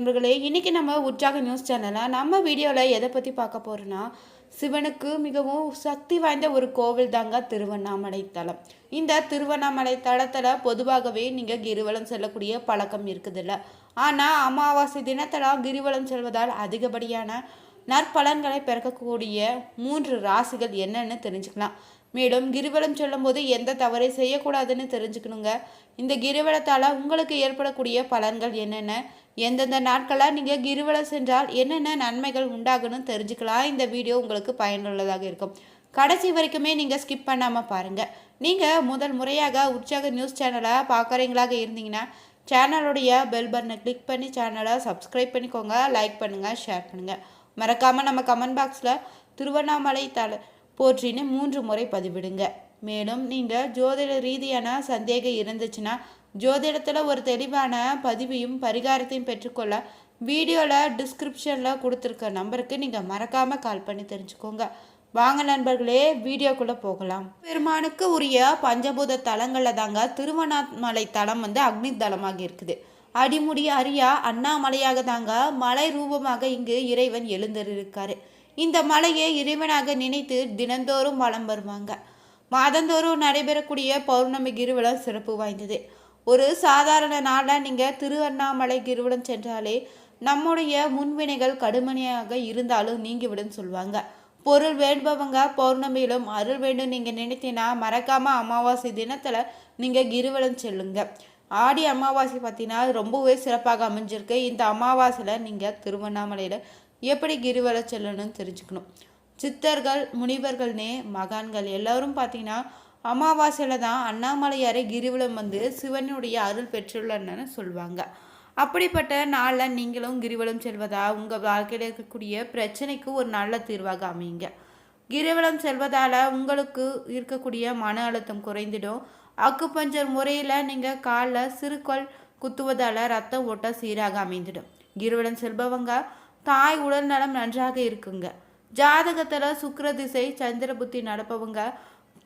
நண்பர்களே இன்றைக்கி நம்ம உற்சாக நியூஸ் சேனலில் நம்ம வீடியோவில் எதை பற்றி பார்க்க போகிறோன்னா சிவனுக்கு மிகவும் சக்தி வாய்ந்த ஒரு கோவில் தாங்க திருவண்ணாமலை தலம். இந்த திருவண்ணாமலை தலத்தில் பொதுவாகவே நீங்கள் கிரிவலம் செல்லக்கூடிய பழக்கம் இருக்குதுல்ல. ஆனால் அமாவாசை தினத்தில் கிரிவலம் செல்வதால் அதிகப்படியான நற்பலன்களை பிறக்கக்கூடிய மூன்று ராசிகள் என்னன்னு தெரிஞ்சுக்கலாம். மேலும் கிரிவலம் சொல்லும்போது எந்த தவறை செய்யக்கூடாதுன்னு தெரிஞ்சுக்கணுங்க. இந்த கிரிவலத்தால் உங்களுக்கு ஏற்படக்கூடிய பலன்கள் என்னென்ன? எந்தெந்த நாட்களாக நீங்கள் கிரிவலம் சென்றால் என்னென்ன நன்மைகள் உண்டாகுன்னு தெரிஞ்சுக்கலாம். இந்த வீடியோ உங்களுக்கு பயனுள்ளதாக இருக்கும். கடைசி வரைக்குமே நீங்கள் ஸ்கிப் பண்ணாமல் பாருங்கள் நீங்கள் முதல் முறையாக உற்சாக நியூஸ் சேனலை பார்க்குறீங்களாக இருந்தீங்கன்னா சேனலுடைய பெல் பட்டனை கிளிக் பண்ணி சேனலை சப்ஸ்கிரைப் பண்ணிக்கோங்க. லைக் பண்ணுங்கள் ஷேர் பண்ணுங்கள் மறக்காமல் நம்ம கமெண்ட் பாக்ஸில் திருவண்ணாமலை தலை போற்றின்னு மூன்று முறை பதிவிடுங்க. மேலும் நீங்கள் ஜோதிட ரீதியான சந்தேகம் இருந்துச்சுன்னா ஜோதிடத்தில் ஒரு தெளிவான பதிவையும் பரிகாரத்தையும் பெற்றுக்கொள்ள வீடியோவில் டிஸ்கிரிப்ஷனில் கொடுத்துருக்க நம்பருக்கு நீங்கள் மறக்காமல் கால் பண்ணி தெரிஞ்சுக்கோங்க. வாங்க நண்பர்களே வீடியோக்குள்ளே போகலாம். பெருமானுக்கு உரிய பஞ்சபூத தலங்களில் தாங்க திருவண்ணாமலை தலம் வந்து அக்னி தலமாக இருக்குது. அடிமுடி அரியா அண்ணாமலையாக தாங்க மலை ரூபமாக இங்கு இறைவன் எழுந்திருக்காரு. இந்த மலையை இறைவனாக நினைத்து தினந்தோறும் வலம் வருவாங்க. மாதந்தோறும் நடைபெறக்கூடிய பௌர்ணமி கிருவலம் சிறப்பு வாய்ந்தது. ஒரு சாதாரண நாளாக நீங்கள் திருவண்ணாமலை கிருவலம் சென்றாலே நம்முடைய முன்வினைகள் கடுமையாக இருந்தாலும் நீங்கிவிடும் சொல்லுவாங்க. பொருள் வேண்பவங்க பௌர்ணமியிலும் அருள் வேண்டும் நீங்கள் நினைத்தீங்கன்னா மறக்காமல் அமாவாசை தினத்தில் நீங்கள் கிருவலம் செல்லுங்க. ஆடி அமாவாசை பார்த்தீங்கன்னா ரொம்பவே சிறப்பாக அமைஞ்சிருக்கு. இந்த அமாவாசையில் நீங்கள் திருவண்ணாமலையில் எப்படி கிருவலம் செல்லணும்னு தெரிஞ்சுக்கணும். சித்தர்கள் முனிவர்கள்னே மகான்கள் எல்லோரும் பார்த்தீங்கன்னா அமாவாசையில் தான் அண்ணாமலையாரை கிரிவலம் வந்து சிவனுடைய அருள் பெற்றுள்ளன்னு சொல்லுவாங்க அப்படிப்பட்ட நாளில் நீங்களும் கிரிவலம் செல்வதா? உங்கள் வாழ்க்கையில் இருக்கக்கூடிய பிரச்சனைக்கு ஒரு நல்ல தீர்வாக அமையுங்க. கிரிவலம் செல்வதால் உங்களுக்கு இருக்கக்கூடிய மன அழுத்தம் குறைந்திடும். அக்குப்பஞ்சர் முறையில் நீங்கள் காலில் சிறுகோள் குத்துவதால் ரத்த ஓட்டம் சீராக அமைந்துடும். கிரிவலம் செல்பவங்க தாய் உடல் நலம் நன்றாக இருக்குங்க. ஜாதகத்தில் சுக்கர திசை சந்திர புத்தி நடப்பவங்க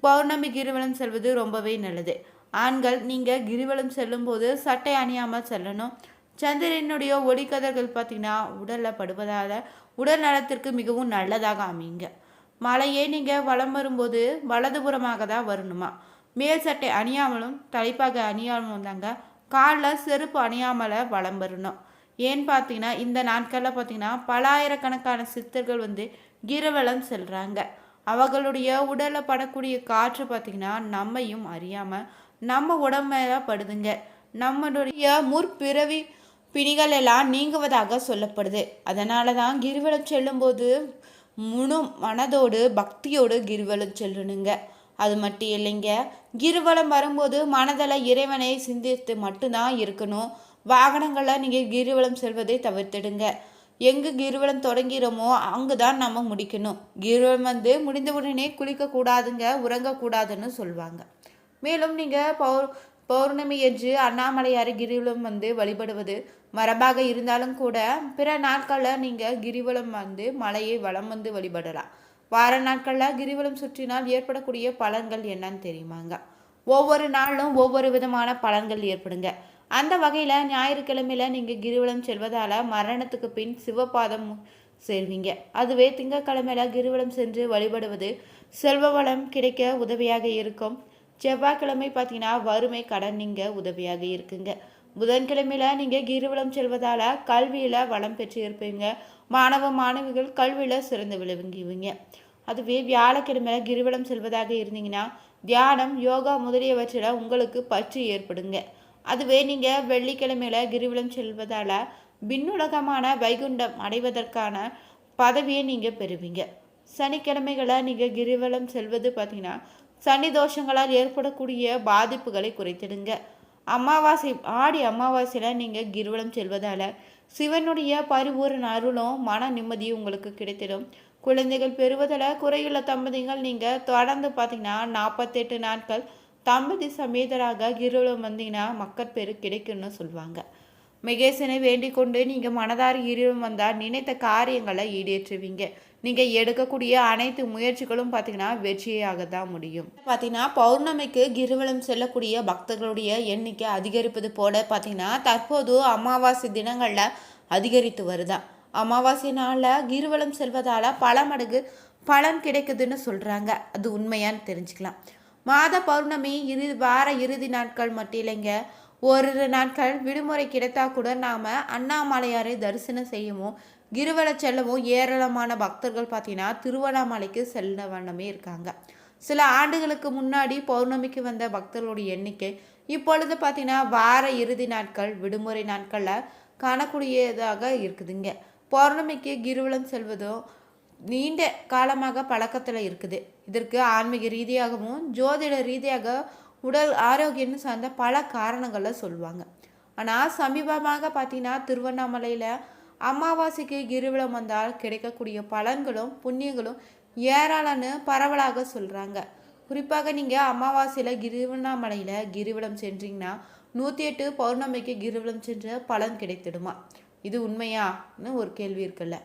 பௌர்ணமி கிரிவலம் செல்வது ரொம்பவே நல்லது. ஆண்கள் நீங்கள் கிரிவலம் செல்லும்போது சட்டை அணியாமல் செல்லணும். சந்திரனுடைய ஒளிக்கதர்கள் பார்த்தீங்கன்னா உடலில் படுவதால் உடல் நலத்திற்கு மிகவும் நல்லதாக அமைங்க மழையே நீங்கள் வலம் வரும்போது வலதுபுறமாக தான் வரணுமா? மேல் சட்டை அணியாமலும் தலைப்பாக அணியாமலும் தாங்க காலில் செருப்பு அணியாமலை வலம் வரணும். ஏன்னு பார்த்தீங்கன்னா இந்த நாட்களில் பார்த்தீங்கன்னா பலாயிரக்கணக்கான சித்தர்கள் வந்து கிரவலம் செல்கிறாங்க அவர்களுடைய உடலில் படக்கூடிய காற்று பார்த்திங்கன்னா நம்மையும் அறியாமல் நம்ம உடம்புல படுதுங்க. நம்மளுடைய முற்பிறவி பிணிகள் எல்லாம் நீங்குவதாக சொல்லப்படுது. அதனால தான் கிரிவலம் செல்லும்போது முழு மனதோடு பக்தியோடு கிரிவலம் செல்லணுங்க. அது மட்டும் இல்லைங்க கிரிவலம் வரும்போது மனதில் இறைவனை சிந்தித்து மட்டும்தான் இருக்கணும். வாகனங்களில் நீங்கள் கிரிவலம் செல்வதை தவிர்த்திடுங்க. எங்கே கிரிவலம் தொடங்கிறோமோ அங்கே தான் நம்ம முடிக்கணும். கிரிவலம் வந்து முடிந்த உடனே குளிக்கக்கூடாதுங்க உறங்கக்கூடாதுன்னு சொல்லுவாங்க மேலும் நீங்கள் பௌர் பௌர்ணமி என்று அண்ணாமலையார் கிரிவலம் வந்து வழிபடுவது மரபாக இருந்தாலும் கூட பிற நாட்களில் நீங்கள் கிரிவலம் வந்து மலையை வளம் வந்து வழிபடலாம். வார நாட்களில் கிரிவலம் சுற்றினால் ஏற்படக்கூடிய பலன்கள் என்னன்னு தெரியுமாங்க? ஒவ்வொரு நாளும் ஒவ்வொரு விதமான பலன்கள் ஏற்படுங்க. அந்த வகையில் ஞாயிற்றுக்கிழமையில் நீங்கள் கிரிவலம் செல்வதால் மரணத்துக்கு பின் சிவபாதம் சேர்வீங்க அதுவே திங்கக்கிழமையில் கிரிவலம் சென்று வழிபடுவது செல்வ வளம் கிடைக்க உதவியாக இருக்கும். செவ்வாய்க்கிழமை பார்த்தீங்கன்னா வறுமை கடன் நீங்கள் உதவியாக இருக்குங்க. புதன்கிழமையில் நீங்கள் கிரிவலம் செல்வதால் கல்வியில் வளம் பெற்று இருப்பீங்க. மாணவ மாணவிகள் கல்வியில் சிறந்து விளங்குவீங்க. அதுவே வியாழக்கிழமையில் கிரிவலம் செல்வதாக இருந்தீங்கன்னா தியானம் யோகா முதலியவற்றில் உங்களுக்கு பற்று ஏற்படுங்க. அதுவே நீங்கள் வெள்ளிக்கிழமையில் கிரிவலம் செல்வதால் விண்ணுலகமான வைகுண்டம் அடைவதற்கான பதவியை நீங்கள் பெறுவீங்க. சனிக்கிழமைகளை நீங்கள் கிரிவலம் செல்வது பார்த்தீங்கன்னா சனி தோஷங்களால் ஏற்படக்கூடிய பாதிப்புகளை குறைத்திடுங்க. அமாவாசை ஆடி அமாவாசையில் நீங்கள் கிரிவலம் செல்வதால் சிவனுடைய பரிபூரண அருளும் மன நிம்மதியும் உங்களுக்கு கிடைத்திடும். குழந்தைகள் பெறுவதில் குறையுள்ள தம்பதிகள் நீங்கள் தொடர்ந்து பார்த்தீங்கன்னா நாற்பத்தெட்டு நாட்கள் தம்பதி சமேதராக கிருவலம் வந்தீங்கன்னா மக்கட்பேறு கிடைக்கும்னு சொல்லுவாங்க மிகேசனை வேண்டிக் கொண்டு நீங்கள் மனதார் இருவம் வந்தால் நினைத்த காரியங்களை ஈடேற்றுவீங்க. நீங்கள் எடுக்கக்கூடிய அனைத்து முயற்சிகளும் பார்த்தீங்கன்னா வெற்றியாக தான் முடியும். பார்த்தீங்கன்னா பௌர்ணமிக்கு கிருவலம் செல்லக்கூடிய பக்தர்களுடைய எண்ணிக்கை அதிகரிப்பது போல பார்த்தீங்கன்னா தற்போது அமாவாசை தினங்களில் அதிகரித்து வருதான் அமாவாசை நாளில் கிரிவலம் செல்வதால் பல மடங்கு பலன் கிடைக்குதுன்னு சொல்கிறாங்க அது உண்மையான்னு தெரிஞ்சுக்கலாம். மாத பௌர்ணமி இரு வார இறுதி நாட்கள் மட்டும் இல்லைங்க. ஒரு நாட்கள் விடுமுறை கிடைத்தா கூட நாம் அண்ணாமலையாரை தரிசனம் செய்யவும் கிருவலை செல்லவும் ஏராளமான பக்தர்கள் பார்த்தீங்கன்னா திருவண்ணாமலைக்கு செல்ல வண்ணமே இருக்காங்க. சில ஆண்டுகளுக்கு முன்னாடி பௌர்ணமிக்கு வந்த பக்தர்களுடைய எண்ணிக்கை இப்பொழுது பார்த்தீங்கன்னா வார இறுதி நாட்கள் விடுமுறை நாட்களில் காணக்கூடியதாக இருக்குதுங்க. பௌர்ணமிக்கு கிருவலம் செல்வதும் நீண்ட காலமாக பழக்கத்தில் இருக்குது. இதற்கு ஆன்மீக ரீதியாகவும் ஜோதிட ரீதியாக உடல் ஆரோக்கியம்னு சார்ந்த பல காரணங்களை சொல்லுவாங்க. ஆனால் சமீபமாக பார்த்தீங்கன்னா திருவண்ணாமலையில் அமாவாசைக்கு கிரிவலம் வந்தால் கிடைக்கக்கூடிய பலன்களும் புண்ணியங்களும் ஏராளம்னு பரவலாக சொல்கிறாங்க குறிப்பாக நீங்கள் அமாவாசையில் கிரிவண்ணாமலையில் கிரிவலம் சென்றீங்கன்னா நூற்றி எட்டு பௌர்ணமிக்கு கிரிவலம் சென்ற பலன் கிடைத்திடுமா? இது உண்மையான்னு ஒரு கேள்வி இருக்குல்ல.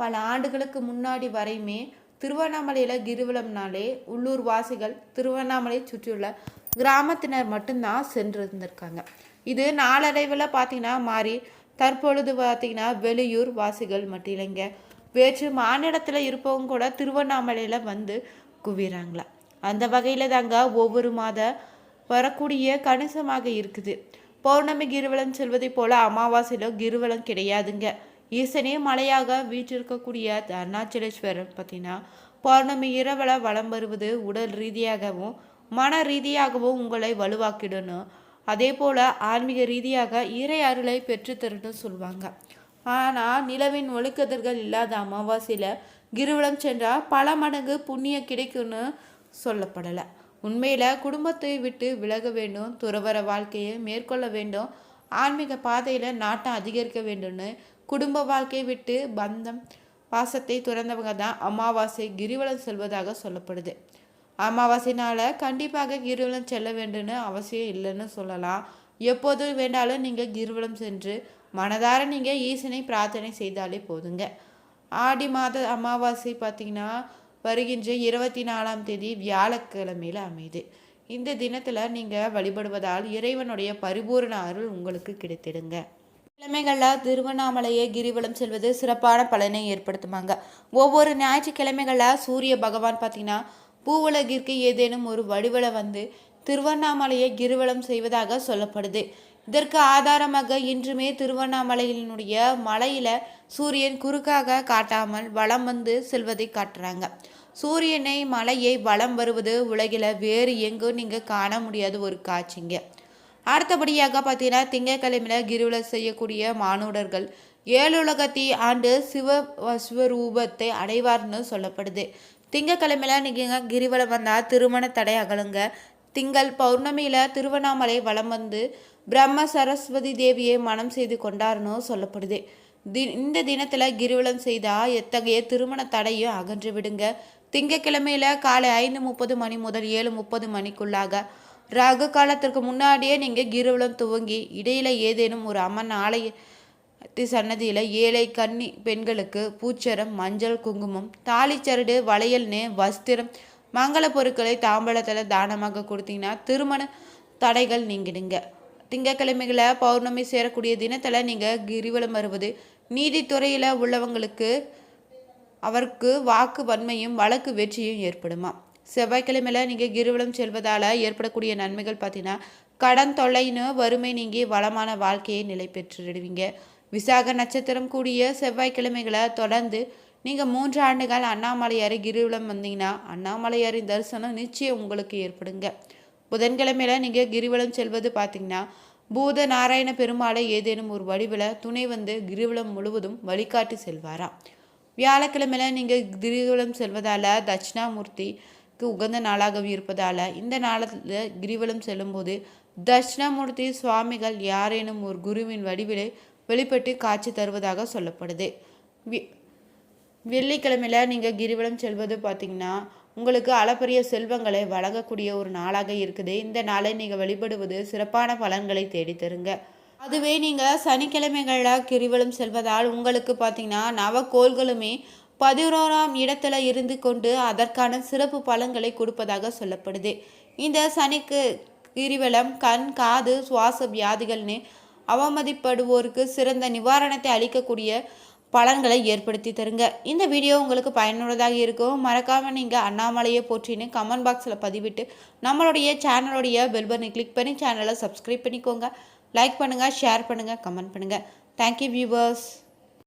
பல ஆண்டுகளுக்கு முன்னாடி வரையுமே திருவண்ணாமலையில் கிரிவலம்னாலே உள்ளூர் வாசிகள் திருவண்ணாமலையை சுற்றியுள்ள கிராமத்தினர் மட்டும்தான் சென்று இருந்திருக்காங்க இது நாளடைவில் பார்த்தீங்கன்னா மாறி தற்பொழுது பார்த்தீங்கன்னா வெளியூர் வாசிகள் மட்டும் இல்லைங்க. வேற்று மாநிலத்தில் இருப்பவங்க கூட திருவண்ணாமலையில் வந்து குவிறாங்களா. அந்த வகையில் தாங்க ஒவ்வொரு மாத வரக்கூடிய கணிசமாக இருக்குது. பௌர்ணமி கிரிவலம் செல்வதைப் போல் அமாவாசையில் கிரிவலம் கிடையாதுங்க. ஈசனே மலையாக வீற்றிருக்கக்கூடிய அருணாச்சலேஸ்வரர் பார்த்தீங்கன்னா பௌர்ணமி இரவில் வலம் வருவது உடல் ரீதியாகவும் மன ரீதியாகவும் உங்களை வலுவாக்கிடணும் அதே போல் ஆன்மீக ரீதியாக இறை அருளை பெற்றுத்தரணும் சொல்லுவாங்க ஆனால் நிலவின் ஒழுக்கதர்கள் இல்லாத அமாவாசையில் கிருவலம் சென்றால் பல மடங்கு புண்ணியம் கிடைக்கும்னு சொல்லப்படலை. உண்மையில் குடும்பத்தை விட்டு விலக வேண்டும் துறவர வாழ்க்கையை மேற்கொள்ள வேண்டும் ஆன்மீக பாதையில் நாட்டம் அதிகரிக்க வேண்டும்னு குடும்ப வாழ்க்கையை விட்டு பந்தம் பாசத்தை துறந்தவங்க தான் அமாவாசை கிரிவலம் செல்வதாக சொல்லப்படுது. அமாவாசைனால் கண்டிப்பாக கிரிவலம் செல்ல வேண்டும்னு அவசியம் இல்லைன்னு சொல்லலாம். எப்போதும் வேண்டாலும் நீங்கள் கிரிவலம் சென்று மனதார நீங்கள் ஈசனை பிரார்த்தனை செய்தாலே போதுங்க. ஆடி மாத அமாவாசை பார்த்தீங்கன்னா வருகின்ற இருபத்தி நாலாம் தேதி வியாழக்கிழமையில் அமையுது. இந்த தினத்தில் நீங்கள் வழிபடுவதால் இறைவனுடைய பரிபூரண அருள் உங்களுக்கு கிடைத்திடுங்க. கிழமைகளில் திருவண்ணாமலையை கிரிவலம் செல்வது சிறப்பான பலனை ஏற்படுத்துவாங்க ஒவ்வொரு ஞாயிற்றுக்கிழமைகளில் சூரிய பகவான் பார்த்தீங்கன்னா பூவுலகிற்கு ஏதேனும் ஒரு வடிவில் வந்து திருவண்ணாமலையை கிரிவலம் செய்வதாக சொல்லப்படுது. இதற்கு ஆதாரமாக இன்றுமே திருவண்ணாமலையினுடைய மலையில் சூரியன் குறுக்காக காட்டாமல் வலம் வந்து செல்வதை காட்டுறாங்க. சூரியனை மலையை வலம் வருவது உலகில் வேறு எங்கும் நீங்கள் காண முடியாத ஒரு காட்சிங்க. அடுத்தபடியாக பார்த்தீங்கன்னா திங்கக்கிழமையில் கிரிவலம் செய்யக்கூடிய மானுடர்கள். ஏழுலகத்தி ஆண்டு சிவ சிவரூபத்தை அடைவார்னு சொல்லப்படுது. திங்கக்கிழமையில் நீங்கள் கிரிவலம் வந்தால் திருமண தடை அகலுங்க. திங்கள் பௌர்ணமியில் திருவண்ணாமலை வலம் வந்து பிரம்ம சரஸ்வதி தேவியை மனம் செய்து கொண்டார்னு சொல்லப்படுது. தி இந்த தினத்தில் கிரிவலம் செய்தால் எத்தகைய திருமண தடையும் அகன்று விடுங்க. திங்கக்கிழமையில் காலை ஐந்து முப்பது மணி முதல் ஏழு முப்பது மணிக்குள்ளாக ராகு காலத்திற்கு முன்னாடியே நீங்கள் கிரிவலம் துவங்கி இடையில் ஏதேனும் ஒரு அம்மன் ஆலய சன்னதியில் ஏழை கன்னி பெண்களுக்கு பூச்சரம் மஞ்சள் குங்குமம் தாலிச்சரடு வளையல்னு வஸ்திரம் மங்கள பொருட்களை தாம்பழத்தில் தானமாக கொடுத்தீங்கன்னா திருமண தடைகள் நீங்கிடுங்க. திங்கக்கிழமைகளை பௌர்ணமி சேரக்கூடிய தினத்தில் நீங்கள் கிரிவலம் வருவது நீதித்துறையில் உள்ளவங்களுக்கு அவருக்கு வாக்கு வன்மையும் வழக்கு வெற்றியும் ஏற்படுமா? செவ்வாய்க்கிழமையில் நீங்கள் கிரிவலம் செல்வதால் ஏற்படக்கூடிய நன்மைகள் பார்த்தீங்கன்னா கடன் தொல்லைன்னு வறுமை நீங்கி வளமான வாழ்க்கையை நிலை பெற்றுடுவீங்க விசாக நட்சத்திரம் கூடிய செவ்வாய்க்கிழமைகளை தொடர்ந்து நீங்கள் மூன்று ஆண்டுகள் அண்ணாமலையார் கிரிவலம் வந்தீங்கன்னா அண்ணாமலையாரின் தரிசனம் நிச்சயம் உங்களுக்கு ஏற்படுங்க. புதன்கிழமையில் நீங்கள் கிரிவலம் செல்வது பார்த்தீங்கன்னா பூத நாராயண பெருமாளை ஏதேனும் ஒரு வடிவில் துணை வந்து கிரிவலம் முழுவதும் வழிகாட்டி செல்வாராம். வியாழக்கிழமையில் நீங்கள் கிரிவலம் செல்வதால் தட்சிணாமூர்த்தி உகந்த நாளாகவும் இருப்பதால் இந்த நாளில் கிரிவலம் செல்லும்போது தட்சிணாமூர்த்தி சுவாமிகள் யாரேனும் ஒரு குருவின் வடிவிலே வெளிப்பட்டு காட்சி தருவதாக சொல்லப்படுது. வெள்ளிக்கிழமையில் நீங்கள் கிரிவலம் செல்வது பார்த்திங்கன்னா உங்களுக்கு அளப்பரிய செல்வங்களை வழங்கக்கூடிய ஒரு நாளாக இருக்குது. இந்த நாளை நீங்கள் வழிபடுவது சிறப்பான பலன்களை தேடித்தருங்க. அதுவே நீங்கள் சனிக்கிழமைகளில் கிரிவலம் செல்வதால் உங்களுக்கு பார்த்தீங்கன்னா நவக்கோள்களுமே பதினோராம் இடத்துல இருந்து கொண்டு அதற்கான சிறப்பு பலன்களை கொடுப்பதாக சொல்லப்படுது. இந்த சனிக்கு கிரிவலம் கண் காது சுவாச வியாதிகள்னு அவமதிப்படுவோருக்கு சிறந்த நிவாரணத்தை அளிக்கக்கூடிய பலன்களை ஏற்படுத்தி தருங்க. இந்த வீடியோ உங்களுக்கு பயனுள்ளதாக இருக்கும். மறக்காமல் நீங்கள் அண்ணாமலையை போற்றின்னு கமெண்ட் பாக்ஸில் பதிவிட்டு நம்மளுடைய சேனலுடைய பெல் பட்டனை கிளிக் பண்ணி சேனலை சப்ஸ்கிரைப் பண்ணிக்கோங்க. லைக் பண்ணுங்கள் ஷேர் பண்ணுங்கள் கமெண்ட் பண்ணுங்கள் தேங்க்யூ வியூவர்ஸ்